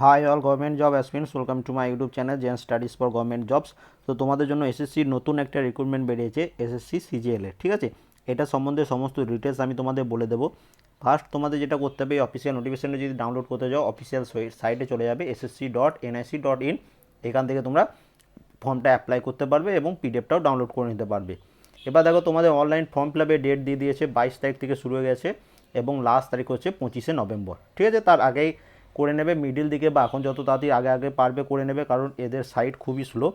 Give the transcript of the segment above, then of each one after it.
Hi all government job aspirants welcome to my YouTube channel gen studies for government jobs তো তোমাদের জন্য এসএসসির নতুন একটা রিক্রুটমেন্ট বেরিয়েছে এসএসসি সিজিএল ঠিক আছে? এটা সম্বন্ধে সমস্ত ডিটেলস আমি তোমাদের বলে দেবো। ফার্স্ট তোমাদের যেটা করতে হবে অফিসিয়াল নোটিফিকেশনে যদি ডাউনলোড করতে যাও অফিসিয়াল সাইটে চলে যাবে SSC dot NIC dot in এখান থেকে তোমরা ফর্মটা অ্যাপ্লাই করতে পারবে এবং পিডিএফটাও ডাউনলোড করে নিতে পারবে। এবার দেখো, তোমাদের অনলাইন ফর্ম ফিল আপের ডেট দিয়ে দিয়েছে, বাইশ তারিখ থেকে শুরু হয়ে গেছে এবং লাস্ট তারিখ হচ্ছে পঁচিশে নভেম্বর, ঠিক আছে? তার আগেই করে নেবে মিডিল দিকে বা এখন যত তাড়াতাড়ি আগে আগে পারবে করে নেবে, কারণ এদের সাইট খুবই স্লো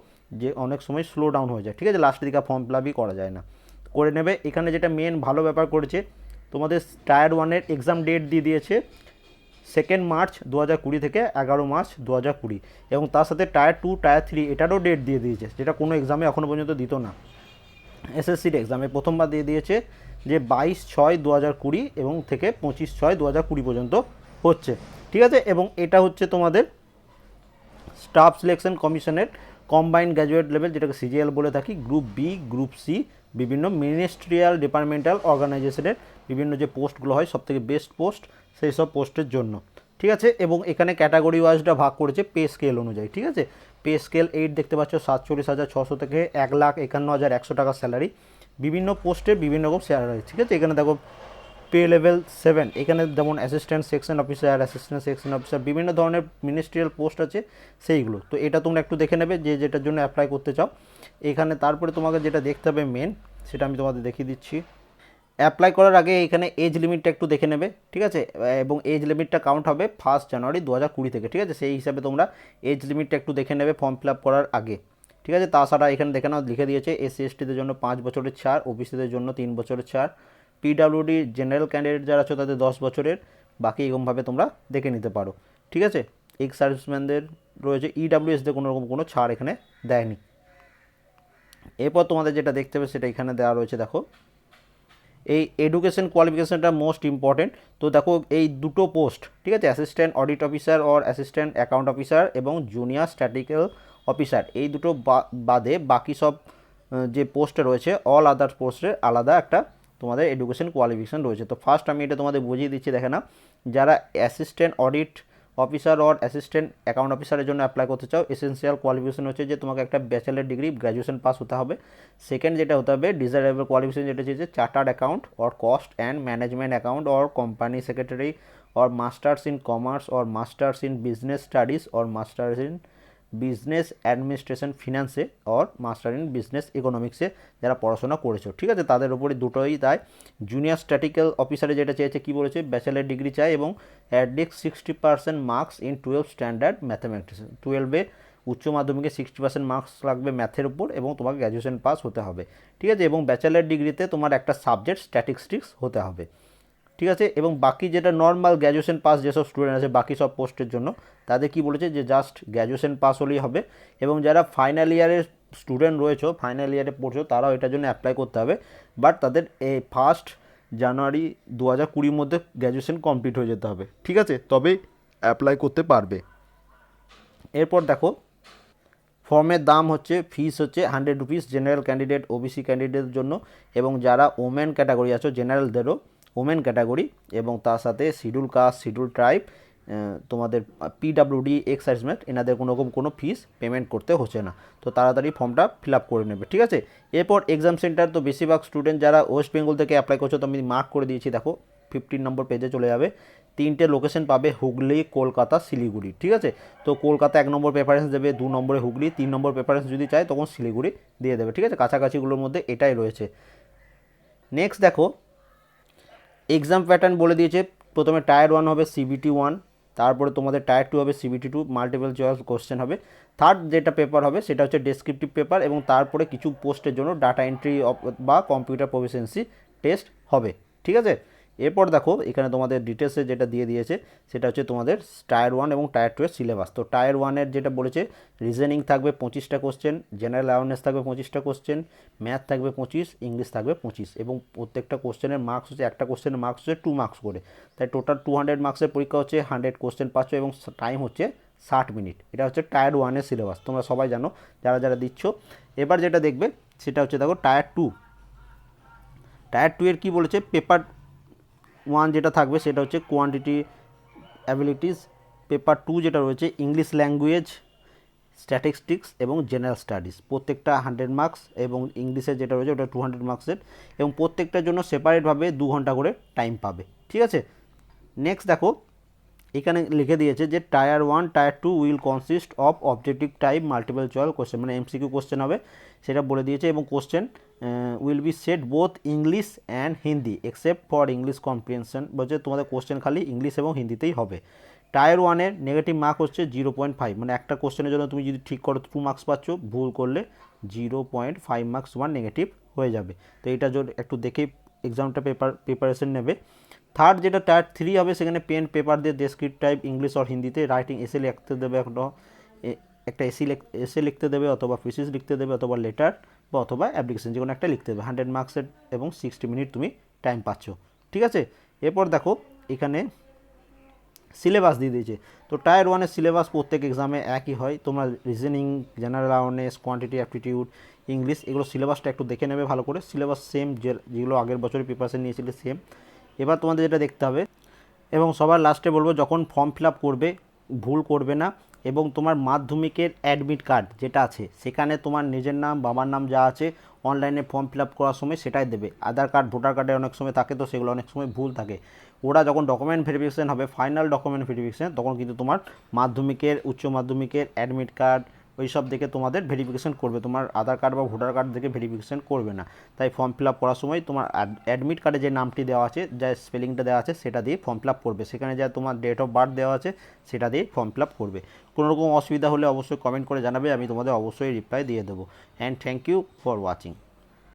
যে অনেক সময় স্লো ডাউন হয়ে যায়। ঠিক আছে লাস্টের দিকে ফর্ম ফিল আপই করা যায় না। করে নেবে। এখানে যেটা মেন ভালো ব্যাপার করেছে, তোমাদের টায়ার ওয়ানের এক্সাম ডেট দিয়ে দিয়েছে সেকেন্ড মার্চ দু হাজার কুড়ি থেকে এগারো মার্চ দু হাজার কুড়ি। এবং তার সাথে টায়ার টু টায়ার থ্রি এটারও ডেট দিয়ে দিয়েছে, যেটা কোনো এক্সামে এখনও পর্যন্ত দিত না। এসএসসির এক্সামে প্রথমবার দিয়ে দিয়েছে যে বাইশ ছয় দু হাজার কুড়ি এবং থেকে পঁচিশ ছয় দু হাজার কুড়ি পর্যন্ত হচ্ছে। ঠিক আছে? এবং এটা হচ্ছে তোমাদের স্টাফ সিলেকশন কমিশনের কম্বাইন্ড গ্র্যাজুয়েট লেভেল, যেটাকে সিজিএল বলে থাকি, গ্রুপ বি, গ্রুপ সি, বিভিন্ন মিনিস্ট্রিয়াল ডিপার্টমেন্টাল অর্গানাইজেশনের বিভিন্ন যে পোস্টগুলো হয় সব থেকে বেস্ট পোস্ট সেই সব পোস্টের জন্য। ঠিক আছে? এবং এখানে ক্যাটাগরি ওয়াইজটা ভাগ করেছে পে স্কেল অনুযায়ী, ঠিক আছে? পে স্কেল এইট দেখতে পাচ্ছ, সাতচল্লিশ হাজার ছশো থেকে এক লাখ একান্ন হাজার একশো টাকা স্যালারি বিভিন্ন পোস্টে বিভিন্ন রকম স্যালারি ঠিক আছে? এখানে দেখো পে লেভেল সেভেন এখানে যেমন assistant section officer assistant section officer বিভিন্ন ধরনের মিনিস্ট্রিয়াল পোস্ট আছে সেইগুলো। তো এটা তোমরা একটু দেখে নেবে যে যেটার জন্য অ্যাপ্লাই করতে চাও। এখানে তারপরে তোমাকে যেটা দেখতে হবে মেন সেটা আমি তোমাদের দেখিয়ে দিচ্ছি। অ্যাপ্লাই করার আগে এখানে এজ লিমিটটা একটু দেখে নেবে, ঠিক আছে? এবং এজ লিমিটটা কাউন্ট হবে ফার্স্ট জানুয়ারি দু হাজার কুড়ি থেকে, ঠিক আছে? সেই হিসাবে তোমরা এজ লিমিটটা একটু দেখে নেবে ফর্ম ফিল আপ করার আগে, ঠিক আছে? তাছাড়া এখানে দেখে নাও, লিখে দিয়েছে এসসি এসটিদের জন্য পাঁচ বছরের ছাড় ওবিসিদের জন্য তিন বছরের ছাড়। পিডাব্লিউডি জেনারেল ক্যান্ডিডেট যারা আছে তাদের দশ বছরের, বাকি এরকমভাবে তোমরা দেখে নিতে পারো। ঠিক আছে? এক্স সার্ভিসম্যানদের রয়েছে ইডাব্লিউএসদের কোনো রকম কোনো ছাড় এখানে দেয়নি। এরপর তোমাদের যেটা দেখতে হবে, সেটা এখানে দেওয়া রয়েছে, দেখো। এই এডুকেশন কোয়ালিফিকেশানটা মোস্ট ইম্পর্টেন্ট তো দেখো, এই দুটো পোস্ট ঠিক আছে? Assistant audit officer or assistant account officer এবং জুনিয়র স্ট্যাটিক্যাল অফিসার এই দুটো বাদে বাকি সব যে পোস্টে রয়েছে অল আদার পোস্টের আলাদা একটা তোমাদের এডুকেশন কোয়ালিফিকেশন রয়েছে। তো ফার্স্ট আমি এটা তোমাদের বুঝিয়ে দিচ্ছি, দেখে না যারা assistant audit officer or assistant account অফিসারের জন্য অ্যাপ্লাই করতে চাও এসেন্সিয়াল কোয়ালিফিকেশন হচ্ছে যে তোমাকে একটা ব্যাচেলার ডিগ্রি গ্র্যাজুয়েশন পাস হতে হবে। সেকেন্ড যেটা হতে হবে ডিজায়ারেবল কোয়ালিফিকেশন যেটা হচ্ছে যে chartered account or cost and management account or company secretary or masters in commerce or masters in business studies or masters in business administration ফিনান্সে or master in business ইকোনমিক্সে যারা পড়াশোনা করেছ, ঠিক আছে? তাদের উপরে দুটোই তাই জুনিয়র স্ট্যাটিক্যাল অফিসারে যেটা চেয়েছে কী বলেছে? ব্যাচেলার ডিগ্রি চাই এবং at least sixty percent marks in twelve standard mathematics টুয়েলভে উচ্চ মাধ্যমিকে সিক্সটি পার্সেন্ট মার্কস লাগবে ম্যাথের উপর এবং তোমাকে গ্র্যাজুয়েশন পাস হতে হবে। ঠিক আছে? এবং ব্যাচেলার ডিগ্রিতে তোমার একটা সাবজেক্ট স্ট্যাটিস্টিক্স হতে হবে। ঠিক আছে? এবং বাকি যেটা নর্মাল গ্র্যাজুয়েশন পাস যেসব স্টুডেন্ট আছে, বাকি সব পোস্টের জন্য, তাদের কি বলেছে যে জাস্ট গ্র্যাজুয়েশন পাস হলেই হবে। এবং যারা ফাইনাল ইয়ারের স্টুডেন্ট রয়েছে ফাইনাল ইয়ারে পড়ছো, তারাও এটার জন্য অ্যাপ্লাই করতে হবে। বাট তাদের এই ফার্স্ট জানুয়ারি দু হাজার কুড়ির মধ্যে গ্র্যাজুয়েশন কমপ্লিট হয়ে যেতে হবে। ঠিক আছে? তবেই অ্যাপ্লাই করতে পারবে। এরপর দেখো ফর্মের দাম হচ্ছে ফিস হচ্ছে hundred rupees general candidate OBC ক্যান্ডিডেটের জন্য। এবং যারা ওমেন ক্যাটাগরি আছো জেনারেলদেরও ওমেন ক্যাটাগরি এবং তার সাথে শিডিউল কাস্ট, শিডিউল ট্রাইব তোমাদের পিডাব্লিউডি এক্সাইজমেন্ট এনাদের কোনো রকম কোনো ফিস পেমেন্ট করতে হচ্ছে না। তো তাড়াতাড়ি ফর্মটা ফিল আপ করে নেবে, ঠিক আছে? এরপর এক্সাম সেন্টার তো বেশিরভাগ স্টুডেন্ট যারা ওয়েস্ট বেঙ্গল থেকে অ্যাপ্লাই করছ, তো আমি মার্ক করে দিয়েছি, দেখো ফিফটিন নম্বর পেজে চলে যাবে। তিনটে লোকেশন পাবে হুগলি, কলকাতা, শিলিগুড়ি, ঠিক আছে? তো কলকাতা এক নম্বর প্রেফারেন্স দেবে, দু নম্বরে হুগলি, তিন নম্বর প্রেফারেন্স যদি চায়, তখন শিলিগুড়ি দিয়ে দেবে, ঠিক আছে? কাছাকাছিগুলোর মধ্যে এটাই রয়েছে। নেক্সট দেখো এক্সাম প্যাটার্ন বলে দিয়েছে, প্রথমে টায়ার ওয়ান হবে সিবিটি ওয়ান তারপরে তোমাদের টায়ার টু হবে CBT two multiple choice question হবে। থার্ড যেটা পেপার হবে, সেটা হচ্ছে ডেসক্রিপটিভ পেপার এবং তারপরে কিছু পোস্টের জন্য ডাটা এন্ট্রি বা কম্পিউটার প্রফিসিয়েন্সি টেস্ট হবে, ঠিক আছে? এরপর দেখো, এখানে তোমাদের ডিটেলসে যেটা দিয়ে দিয়েছে, সেটা হচ্ছে তোমাদের টায়ার ওয়ান এবং টায়ার টু এর সিলেবাস তো টায়ার ওয়ানের যেটা বলেছে রিজনিং থাকবে পঁচিশটা কোশ্চেন জেনারেল অ্যাওয়ারনেস থাকবে পঁচিশটা কোশ্চেন ম্যাথ থাকবে পঁচিশ ইংলিশ থাকবে পঁচিশ। এবং প্রত্যেকটা কোশ্চেনের মার্কস হচ্ছে, একটা কোশ্চেনের মার্কস হচ্ছে টু মার্কস করে। তাই টোটাল টু হান্ড্রেড মার্কসের পরীক্ষা হচ্ছে হান্ড্রেড কোশ্চেন পাচ্ছ এবং টাইম হচ্ছে ষাট মিনিট এটা হচ্ছে টায়ার ওয়ানের সিলেবাস তোমরা সবাই জানো, যারা যারা দিচ্ছ। এবার যেটা দেখবে, সেটা হচ্ছে দেখো টায়ার টু টায়ার টু এর কী বলেছে পেপার ওয়ান যেটা থাকবে সেটা হচ্ছে কোয়ান্টিটি অ্যাবিলিটিস পেপার টু যেটা রয়েছে ইংলিশ ল্যাঙ্গুয়েজ স্ট্যাটিস্টিক্স এবং জেনারেল স্টাডিজ প্রত্যেকটা হান্ড্রেড মার্কস এবং ইংলিশে যেটা রয়েছে ওটা টু হান্ড্রেড মার্কসের এবং প্রত্যেকটার জন্য সেপারেটভাবে দু ঘণ্টা করে টাইম পাবে। ঠিক আছে? নেক্সট দেখো এখানে লিখে দিয়েছে যে tier one, tier two will consist of objective type, multiple choice question মানে এমসিকিউ কোশ্চেন হবে। সেটা বলে দিয়েছে এবং question will be set both English and Hindi except for English comprehension বলছে তোমাদের কোশ্চেন খালি ইংলিশ এবং হিন্দিতেই হবে। টায়ার ওয়ানের নেগেটিভ মার্ক হচ্ছে জিরো পয়েন্ট ফাইভ মানে একটা কোশ্চেনের জন্য তুমি যদি ঠিক করো টু মার্কস পাচ্ছ, ভুল করলে zero point five marks one negative হয়ে যাবে। তো এটা একটু দেখেই এক্সামটা পেপার প্রিপারেশন নেবে। থার্ড যেটা টায়ার থ্রি হবে, সেখানে পেন পেপার দিয়ে ডেসক্রিপ্ট টাইপ ইংলিশ আর হিন্দিতে রাইটিং এসে লিখতে দেবে একটা একটা এসি এসে লিখতে দেবে অথবা ফিসিস লিখতে দেবে অথবা লেটার বা অথবা অ্যাপ্লিকেশন যে কোনো একটা লিখতে দেবে। হান্ড্রেড মার্কসের এবং সিক্সটি মিনিট তুমি টাইম পাচ্ছ। ঠিক আছে? এরপর দেখো, এখানে সিলেবাস দিয়ে দিয়েছে। তো টায়ার ওয়ানের সিলেবাস প্রত্যেক এক্সামে একই হয়। তোমরা reasoning general awareness quantity aptitude English এগুলো সিলেবাসটা একটু দেখে নেবে ভালো করে। সিলেবাস সেম যেগুলো আগের বছরের প্রিপারেশন নিয়েছিলে সেম এবার তোমাদের যেটা দেখতে হবে, এবং সবার লাস্টে বলব যখন ফর্ম ফিল করবে, ভুল করবে না, এবং তোমার মাধ্যমিকের অ্যাডমিট কার্ড যেটা আছে, সেখানে তোমার নিজের নাম, বাবার নাম যা আছে অনলাইনে ফর্ম ফিল আপ করার সময় সেটাই দেবে। আধার কার্ড ভোটার কার্ডে অনেক সময় থাকে তো, সেগুলো অনেক সময় ভুল থাকে। ওরা যখন ডকুমেন্ট ভেরিফিকেশান হবে ফাইনাল ডকুমেন্ট ভেরিফিকেশন তখন কিন্তু তোমার মাধ্যমিকের, উচ্চ মাধ্যমিকের অ্যাডমিট কার্ড ওই সব দেখে তোমাদের ভেরিফিকেশন করবে। তোমার আধার কার্ড বা ভোটার কার্ড দেখে ভেরিফিকেশন করবে না। তাই ফর্ম ফিল আপ করার সময় তোমার অ্যাডমিট কার্ডে যে নামটি দেওয়া আছে, যা স্পেলিংটা দেওয়া আছে, সেটা দিয়ে ফর্ম ফিল আপ করবে। সেখানে যা তোমার ডেট অফ বার্থ দেওয়া আছে, সেটা দিয়ে ফর্ম ফিল আপ করবে। কোনো রকম অসুবিধা হলে অবশ্যই কমেন্ট করে জানাবে, আমি তোমাদের অবশ্যই রিপ্লাই দিয়ে দেবো। And thank you for watching